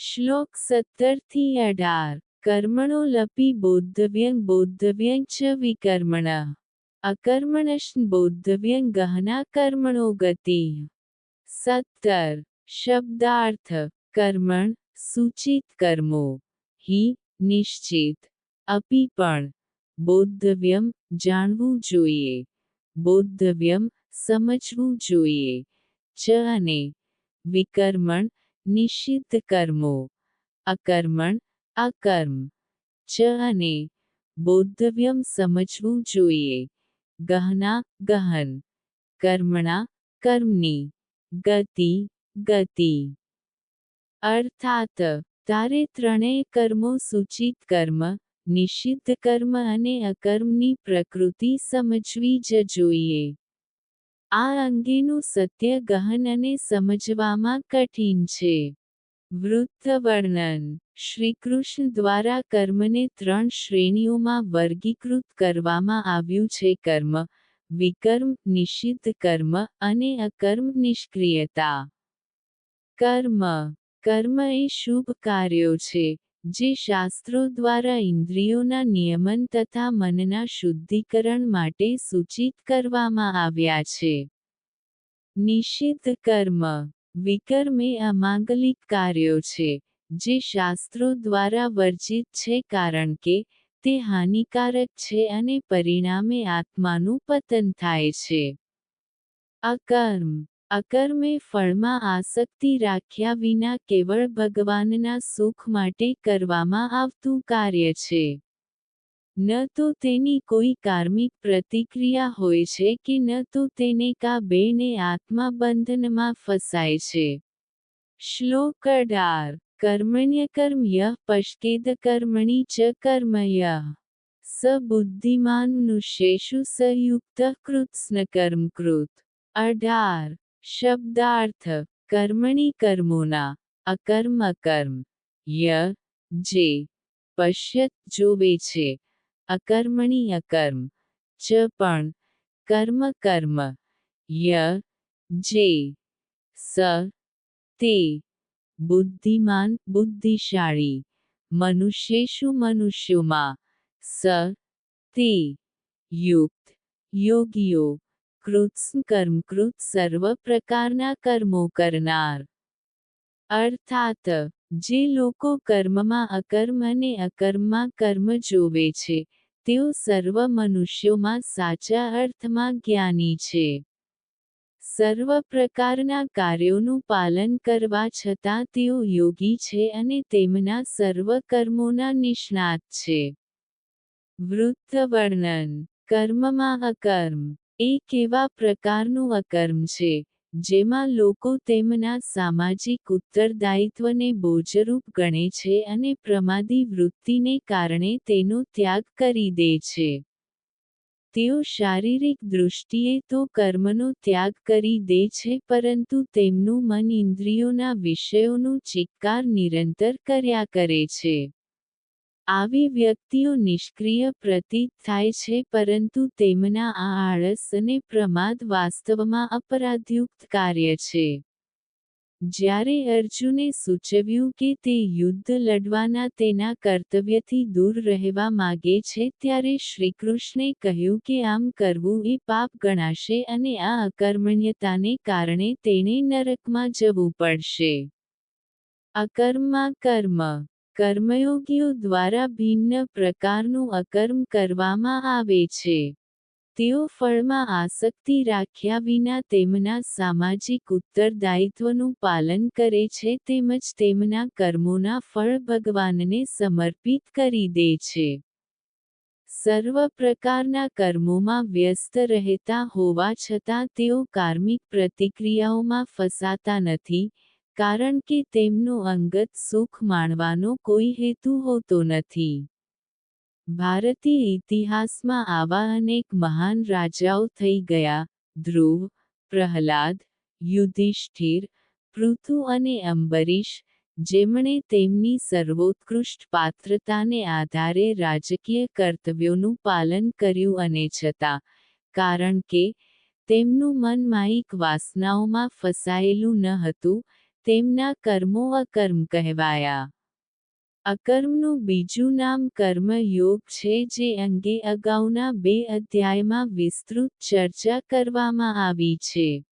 શ્લોક સત્તરથી અઢાર. કર્મણો લપી બોદ્ધવ્યંગ બોદ્ધવ્યંગ ચ વિકર્મણ. અકર્મણશ્ન બોદ્ધવ્યંગ ગહના કર્મણો ગતિ. સત્તર. શબ્દાર્થ. કર્મણ, સૂચિત કર્મો. હિ, નિશ્ચિત. અપી પણ. બોદ્ધવ્યમ, જાણવું જોઈએ. બોદ્ધવ્યમ, સમજવું જોઈએ. ચ અને વિકર્મણ નિષિદ્ધ કર્મો, અકર્મણ, અકર્મ. ચ અને બોદ્ધવ્યમ સમજવું જોઈએ. ગહના, ગહન. કર્મણા, કર્મની. ગતિ ગતિ. અર્થાત, તારે ત્રણેય કર્મો સૂચિત કર્મ નિષિદ્ધ કર્મ અને અકર્મની પ્રકૃતિ સમજવી જ જોઈએ. આ અંગેનું સત્ય ગહન અને સમજવામાં કઠિન છે. વૃત્ત વર્ણન શ્રીકૃષ્ણ દ્વારા કર્મને ત્રણ શ્રેણીઓમાં વર્ગીકૃત કરવામાં આવ્યું છે, કર્મ, વિકર્મ, નિષિદ્ધ કર્મ અને અકર્મ નિષ્ક્રિયતા. કર્મ. કર્મ એ શુભ કાર્યો છે. જે શાસ્ત્રો દ્વારા ઇન્દ્રિયોના નિયમન તથા મનના શુદ્ધિકરણ માટે સૂચિત કરવામાં આવ્યા છે. નિષિદ્ધ કર્મ. વિકર્મ એ અમાંગલિક કાર્યો છે, જે શાસ્ત્રો દ્વારા વર્જિત છે કારણ કે તે હાનિકારક છે અને પરિણામે આત્માનું પતન થાય છે. અકર્મ. અકર્મે ફળમાં આસક્તિ રાખ્યા વિના કેવળ ભગવાનના સુખ માટે કરવામાં આવતું કાર્ય છે. ન તો તેની કોઈ કાર્મિક પ્રતિક્રિયા હોય છે કે ન તો તેને કા બેને આત્મા બંધનમાં ફસાય છે. શ્લોક અઢાર. કર્મણ્યકર્મ યહ પશ્કેદ કર્મણી ચ કર્મય સ બુદ્ધિમાનુષેષુ સયુક્ત કૃત્સ્નકર્મ કર્મકૃત અઢાર. શબ્દાર્થ, કર્મણી કર્મોના, અકર્મ કર્મ, ય, જે, પશ્યત જોવે છે અકર્મણી અકર્મ ચ પણ, કર્મ કર્મ, ય, જે, સ, તે, બુદ્ધિમાન, બુદ્ધિશાળી, મનુષ્યેશુ મનુષ્યોમાં, સ, તે, યુક્ત, યોગીઓ કૃત્સ્ન કર્મકૃત સર્વ પ્રકારના કર્મો કરનાર. અર્થાત, જે લોકો કર્મમાં અકર્મ અને અકર્મમાં કર્મ જોવે છે, તેઓ સર્વ મનુષ્યોમાં સાચા અર્થમાં જ્ઞાની છે. સર્વ પ્રકારના કાર્યોનું પાલન કરવા છતાં તેઓ યોગી છે અને તેમના સર્વ કર્મોના નિષ્ણાત છે. વૃત્ત વર્ણન, કર્મમાં અકર્મ. એક એવા પ્રકારનું અકર્મ છે, જેમાં લોકો તેમના સામાજિક ઉત્તરદાયિત્વને બોજરૂપ ગણે છે અને પ્રમાદી વૃત્તિને કારણે તેનો ત્યાગ કરી દે છે. તેઓ શારીરિક દૃષ્ટિએ તો કર્મનો ત્યાગ કરી દે છે, પરંતુ તેમનું મન ઇન્દ્રિયોના વિષયોનું ચિક્કાર નિરંતર કર્યા કરે છે. આવી વ્યક્તિઓ નિષ્ક્રિય પ્રતીત થાય છે પરંતુ તેમના આ આળસ અને પ્રમાદ વાસ્તવમાં અપરાધયુક્ત કાર્ય છે. જ્યારે અર્જુને સૂચવ્યું કે તે યુદ્ધ લડવાના તેના કર્તવ્યથી દૂર રહેવા માગે છે ત્યારે શ્રીકૃષ્ણે કહ્યું કે આમ કરવું એ પાપ ગણાશે અને આ અકર્મણ્યતાને કારણે તેણે નરકમાં જવું પડશે. અકર્મમાં કર્મ કર્મયોગીઓ દ્વારા ભિન્ન પ્રકારનું અકર્મ કરવામાં આવે છે. તેઓ ફળમાં આસક્તિ રાખ્યા વિના તેમના સામાજિક ઉત્તરદાયિત્વનું પાલન કરે છે તેમજ તેમના કર્મોના ફળ ભગવાનને સમર્પિત કરી દે છે. સર્વ પ્રકારના કર્મોમાં વ્યસ્ત રહેતા હોવા છતાં તેઓ કાર્મિક પ્રતિક્રિયાઓમાં ફસાતા નથી કારણ કે તેમનો અંગત સુખ માણવાનો કોઈ હેતુ હોતો નથી. ભારતીય ઇતિહાસમાં આવા અનેક મહાન રાજાઓ થઈ ગયા, ધ્રુવ, પ્રહલાદ, યુધિષ્ઠિર, પૃથુ અને અંબરીશ, જેમણે તેમની સર્વોત્કૃષ્ટ પાત્રતાને આધારે રાજકીય કર્તવ્યોનું પાલન કર્યું અને છતાં, કારણ કે તેમનું મન માયિક વાસનાઓમાં ફસાયેલું ન હતું તેમના કર્મો અકર્મ કહેવાયા. અકર્મનું બીજું નામ કર્મ યોગ છે, જે અંગે અગાઉના બે અધ્યાયમાં વિસ્તૃત ચર્ચા કરવામાં આવી છે.